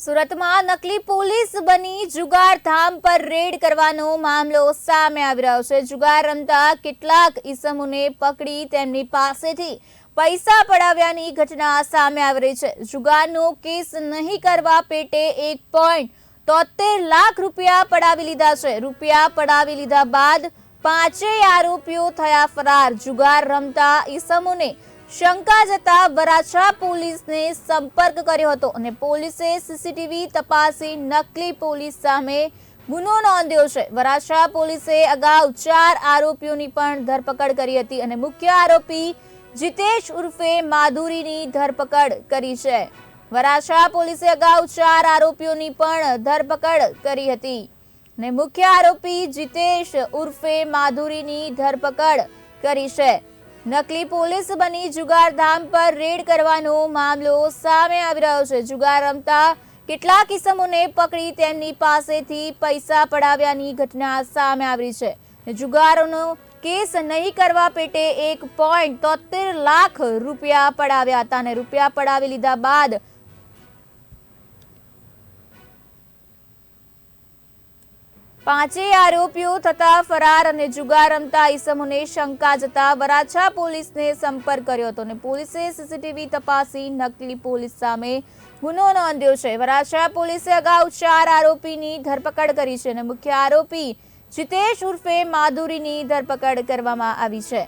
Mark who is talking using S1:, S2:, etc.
S1: સુરતમાં નકલી પોલીસ બની જુગાર ધામ પર રેડ કરવાનો મામલો સામે આવી રહ્યો છે. જુગાર રમતા કેટલાક ઈસમોને પકડી તેમની પાસેથી પૈસા પડાવ્યાની ઘટના સામે આવી રહી છે. જુગારનો કેસ નહીં કરવા પેટે એક પોઈન્ટ તોતેર લાખ રૂપિયા પડાવી લીધા છે. રૂપિયા પડાવી લીધા બાદ પાંચેય આરોપીઓ થયા ફરાર. જુગાર રમતા ઈસમોને શંકા જતા વરાછા પોલીસને સંપર્ક કર્યો હતો અને પોલીસે સીસીટીવી તપાસી નકલી પોલીસ સામે ગુનો નોંધ્યો છે. વરાછા પોલીસે અગાઉ ચાર આરોપીઓની પણ ધરપકડ કરી હતી અને મુખ્ય આરોપી જીતેશ ઉર્ફે માધુરીની ધરપકડ કરી છે. વરાછા પોલીસે અગાઉ ચાર આરોપીઓની પણ ધરપકડ કરી હતી અને મુખ્ય આરોપી જીતેશ ઉર્ફે માધુરીની ધરપકડ કરી છે. નકલી પોલીસ બની જુગારધામ પર રેડ કરવાનો મામલો સામે આવી રહ્યો છે. જુગાર રમતા કેટલાક કિસમોને પકડી તેમની પાસેથી પૈસા પડાવ્યાની ઘટના સામે આવી છે. જુગારોનો કેસ નહીં કરવા પેટે એક પોઈન્ટ તોતેર લાખ રૂપિયા પડાવ્યા હતા અને રૂપિયા પડાવી લીધા બાદ પાંચેય આરોપીઓ થતા ફરાર અને જુગાર રમતા ઈસમોને શંકા જતા વરાછા પોલીસને સંપર્ક કર્યો હતો અને પોલીસે સીસીટીવી તપાસી નકલી પોલીસ સામે ગુનો નોંધ્યો છે. વરાછા પોલીસે અગાઉ ચાર આરોપીની ધરપકડ કરી છે અને મુખ્ય આરોપી જીતેશ ઉર્ફે માધુરીની ધરપકડ કરવામાં આવી છે.